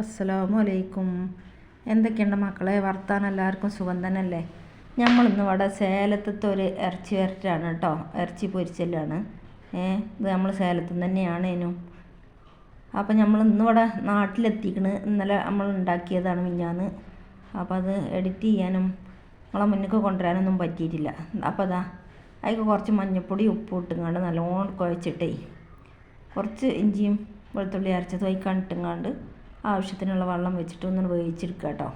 അസ്സലാമു അലൈക്കും എന്തൊക്കെയുണ്ട് മക്കളെ? വർത്താനം എല്ലാവർക്കും സുഖം തന്നെയല്ലേ? നമ്മളിന്ന് ഇവിടെ സേലത്തത്തെ ഒരു ഇറച്ചി വരട്ടാണ് കേട്ടോ. ഇറച്ചി പൊരിച്ചലാണ് ഏ ഇത് നമ്മൾ സേലത്തു തന്നെയാണ് ഇതിനും അപ്പം നമ്മൾ ഇന്നിവിടെ നാട്ടിലെത്തിക്കണ്. ഇന്നലെ നമ്മൾ ഉണ്ടാക്കിയതാണ് മിഞ്ഞാന്ന്. അപ്പോൾ അത് എഡിറ്റ് ചെയ്യാനും നമ്മളെ മുന്നിലേക്ക് കൊണ്ടുവരാനൊന്നും പറ്റിയിട്ടില്ല. അപ്പോൾ അതാ അതിൽ കുറച്ച് മഞ്ഞൾപ്പൊടി ഉപ്പ് ഇട്ടുങ്ങാണ്ട് നല്ലോണം കുഴച്ചിട്ടേ കുറച്ച് ഇഞ്ചിയും വെളുത്തുള്ളി അരച്ചത് വയ്ക്കാണ്ടിട്ടുങ്ങാണ്ട് ആവശ്യത്തിനുള്ള വെള്ളം വെച്ചിട്ട് ഒന്ന് വേവിച്ചെടുക്കുക കേട്ടോ.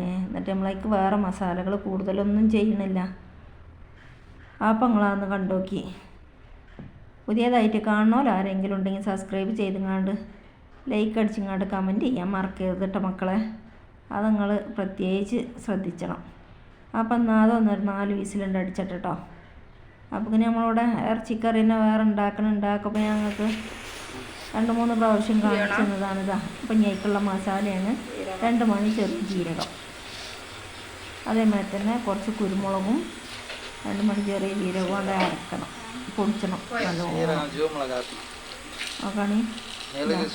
എന്നിട്ട് നമ്മളതിക്ക് വേറെ മസാലകൾ കൂടുതലൊന്നും ചെയ്യണില്ല. അപ്പം നിങ്ങളതൊന്ന് കണ്ടോക്കി. പുതിയതായിട്ട് കാണണമല്ലോ ആരെങ്കിലും ഉണ്ടെങ്കിൽ സബ്സ്ക്രൈബ് ചെയ്തുങ്ങാണ്ട് ലൈക്ക് അടിച്ചിങ്ങാണ്ട് കമന്റ് ചെയ്യാൻ മറക്കരുത് കേട്ടോ മക്കളെ. അത് നിങ്ങൾ പ്രത്യേകിച്ച് ശ്രദ്ധിക്കണം അപ്പം എന്നാൽ അതൊന്നൊരു നാല് വീസിലുണ്ട് അടിച്ചിട്ട് അപ്പോൾ പിന്നെ നമ്മളിവിടെ ഇറച്ചിക്കറി തന്നെ വേറെ ഉണ്ടാക്കണം ഉണ്ടാക്കുമ്പോൾ ഞങ്ങൾക്ക് രണ്ട് മൂന്ന് പ്രാവശ്യം കാണിച്ചു തന്നതാണ് ഇതാ അപ്പം മസാലയാണ്. രണ്ട് മണി ചെറു ജീരകം. അതേമാതിരി തന്നെ കുറച്ച് കുരുമുളകും രണ്ട് മണി ചെറിയ ജീരകവും അത് അരക്കണം. പൊടിച്ചണം. നല്ലോണം. നോക്കാണി.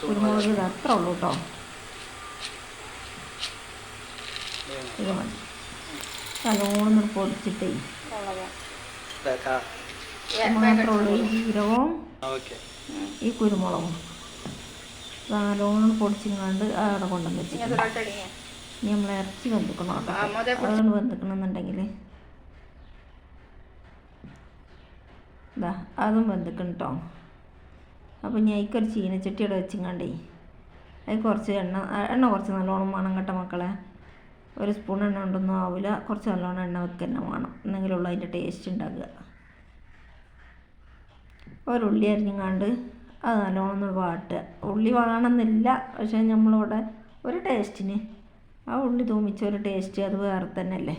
കുരുമുളക് ഇത് അത്ര ഉള്ളൂ കേട്ടോ ഇത് മതി. നല്ലോണം പൊടിച്ചിട്ടേ. മാത്രമേ ഉള്ളൂ ഈ ജീരകവും ഈ കുരുമുളകും. നല്ലോണം പൊടിച്ചിങ്ങാണ്ട് അവിടെ കൊണ്ടുവന്ന് വെച്ചിട്ടുണ്ട് ഇനി നമ്മൾ ഇറച്ചി വെന്തിക്കണം കേട്ടോ. അതുകൊണ്ട് വെന്തിക്കണമെന്നുണ്ടെങ്കിൽ. ഇതാ അതും വെന്തിക്കണം കേട്ടോ അപ്പോൾ ഞാൻ അതിക്കൊരു ചീനച്ചട്ടിയുടെ വെച്ചിങ്ങാണ്ടേ. അതിൽ കുറച്ച് എണ്ണ എണ്ണ കുറച്ച് നല്ലോണം വേണം കേട്ടോ മക്കളെ. ഒരു സ്പൂൺ എണ്ണ ഉണ്ടൊന്നും ആവില്ല കുറച്ച് നല്ലോണം എണ്ണ വെക്കുക തന്നെ വേണം. എന്നെങ്കിലുള്ള അതിന്റെ ടേസ്റ്റ് ഉണ്ടാകുക ഒരുള്ളി അരിഞ്ഞങ്ങാണ്ട് അത് നല്ലോണം വാട്ടുക. ഉള്ളി വാങ്ങണമെന്നില്ല പക്ഷേ നമ്മളിവിടെ ഒരു ടേസ്റ്റിന്. ആ ഉള്ളി തൂമിച്ച ഒരു ടേസ്റ്റ് അത് വേറെ തന്നെ അല്ലേ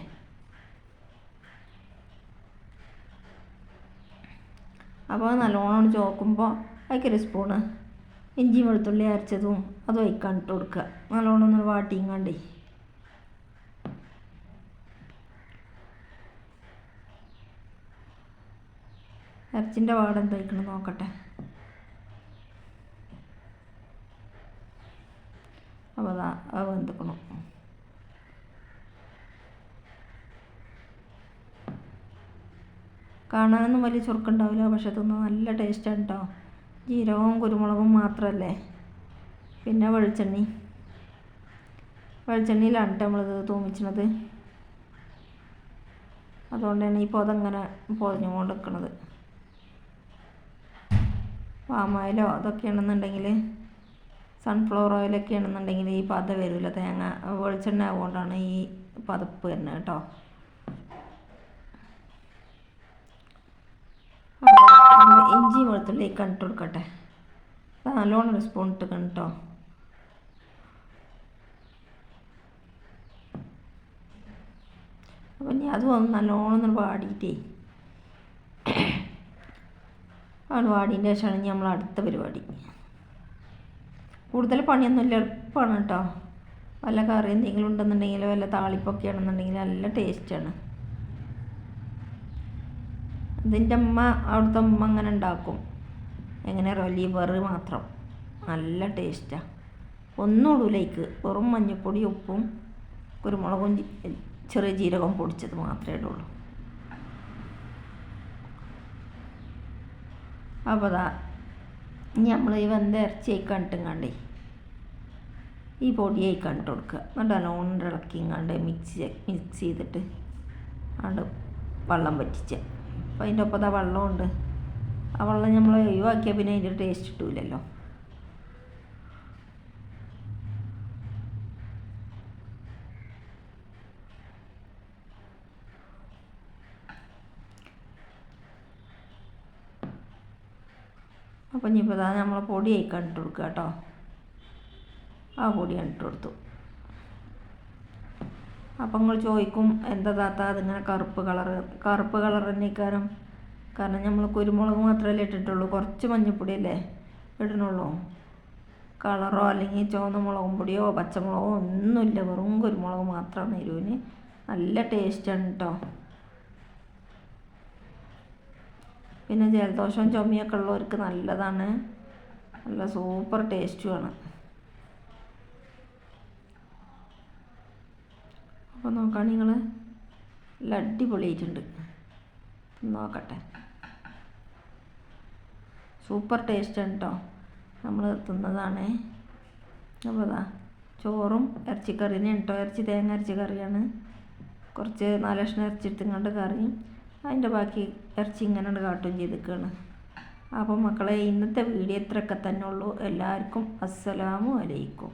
അപ്പോൾ നല്ലോണം ചോക്കുമ്പോൾ അതിക്കൊരു സ്പൂണ് ഇഞ്ചി വെളുത്തുള്ളി അരച്ചതും അത് വയ്ക്കാൻ ഇട്ട് കൊടുക്കുക. നല്ലോണം ഒന്ന് വാട്ടിങ്ങാണ്ടേ. ഇറച്ചിന്റെ പാട് എന്തായിക്കണം നോക്കട്ടെ. അപ്പോൾ അതാ അത് കാണാനൊന്നും വലിയ ചുരുക്കുണ്ടാവില്ല പക്ഷെ തിന്നാൻ നല്ല ടേസ്റ്റാണ് കേട്ടോ ജീരകവും കുരുമുളകും മാത്രമല്ലേ പിന്നെ വെളിച്ചെണ്ണി. വെളിച്ചെണ്ണിയിലാണ് കേട്ടോ നമ്മളിത് തൂമിച്ചണത്. തന്നെ ഈ പൊതങ്ങനെ പൊതിഞ്ഞുകൊണ്ട് നിൽക്കുന്നത് ഓയിലോ അതൊക്കെയാണെന്നുണ്ടെങ്കിൽ സൺഫ്ലവർ ഓയിലൊക്കെ ആണെന്നുണ്ടെങ്കിൽ ഈ പത വരില്ല തേങ്ങ വെളിച്ചെണ്ണ ആവുകൊണ്ടാണ് ഈ പതപ്പ് വരുന്നത് കേട്ടോ. ഇഞ്ചി വെളുത്തുള്ളി കണ്ടിട്ട് കൊടുക്കട്ടെ. നല്ലോണം ഒരു സ്പൂൺ ഇട്ട് കണ്ടിട്ടോ അപ്പം ഇനി അതും ഒന്ന് നല്ലോണം ഒന്ന് വാടിയിട്ടേ. ആണ് വാടിന്റെ ശേഷമാണ് ഇനി നമ്മൾ അടുത്ത പരിപാടി. കൂടുതൽ പണിയൊന്നുമില്ല എളുപ്പമാണ് കേട്ടോ. വല്ല കറി എന്തെങ്കിലും ഉണ്ടെന്നുണ്ടെങ്കിൽ വല്ല താളിപ്പൊക്കെ ആണെന്നുണ്ടെങ്കിൽ നല്ല ടേസ്റ്റാണ്. ഇതിന്റെ അമ്മ അവിടുത്തെ അമ്മ അങ്ങനെ ഉണ്ടാക്കും. എങ്ങനെ? ലിവർ മാത്രം. നല്ല ടേസ്റ്റാണ് ഒന്നും ഇടൂലേക്ക് വെറും മഞ്ഞൾപ്പൊടി ഉപ്പും കുരുമുളകും ചെറിയ ജീരകം പൊടിച്ചത് മാത്രമേ ഇടുള്ളൂ. അപ്പോൾ നമ്മൾ ഈ വെന്ത ഇറച്ചി കണ്ടിങ്ങാണ്ടേ ഈ പൊടി കണ്ടിട്ട് കൊടുക്കുക. എന്നിട്ട് ഇളക്കി ഇളക്കിങ്ങാണ്ട് മിക്സ് മിക്സ് ചെയ്തിട്ട് ആണ്ട് വെള്ളം പറ്റിച്ച അപ്പോൾ അതിന്റെ ഒപ്പം ആ വെള്ളമുണ്ട് ആ വെള്ളം നമ്മൾ ഒഴിവാക്കിയാൽ പിന്നെ അതിന്റെ ടേസ്റ്റ് കിട്ടൂലല്ലോ. അപ്പം ഇനിയിപ്പോൾ ഇതാ നമ്മൾ പൊടി അയക്കാൻ ഇട്ട് കൊടുക്കുക കേട്ടോ. ആ പൊടി ഇട്ട് കൊടുത്തു. അപ്പം നിങ്ങൾ ചോദിക്കും എന്താ താത്ത അതിങ്ങനെ കറുപ്പ് കളറ്? കറുപ്പ് കളർ തന്നെ കാരണം കാരണം നമ്മൾ കുരുമുളക് മാത്രമല്ലേ ഇട്ടിട്ടുള്ളൂ. കുറച്ച് മഞ്ഞൾപ്പൊടിയല്ലേ ഇടണുള്ളൂ. കളറോ അല്ലെങ്കിൽ ചുവന്ന മുളകും പൊടിയോ പച്ചമുളകോ ഒന്നുമില്ല. വെറും കുരുമുളക് മാത്രമാണ് എരിവിന്. നല്ല ടേസ്റ്റാണ് കേട്ടോ പിന്നെ ജലദോഷവും ചുമയൊക്കെ ഉള്ളവർക്ക് നല്ലതാണ്. നല്ല സൂപ്പർ ടേസ്റ്റുമാണ് അപ്പോൾ നോക്കാം നിങ്ങൾ. നല്ല അടിപൊളിയായിട്ടുണ്ട്. നോക്കട്ടെ. സൂപ്പർ ടേസ്റ്റ് ആണ് കേട്ടോ നമ്മൾ തിന്നതാണേ. അപ്പോൾ അതാ ചോറും ഇറച്ചിക്കറിയാണ് കേട്ടോ ഇറച്ചി തേങ്ങ ഇറച്ചി കറിയാണ് കുറച്ച് നാലക്ഷണം ഇറച്ചിട്ടും കണ്ട് കറിയും. അതിന്റെ ബാക്കി ഇറച്ചി ഇങ്ങനെ കാട്ടും ചെയ്തിരിക്കുകയാണ് അപ്പോൾ മക്കളെ ഇന്നത്തെ വീഡിയോ ഇത്രയൊക്കെ തന്നെ ഉള്ളൂ. എല്ലാവർക്കും അസ്സലാമു അലൈക്കും.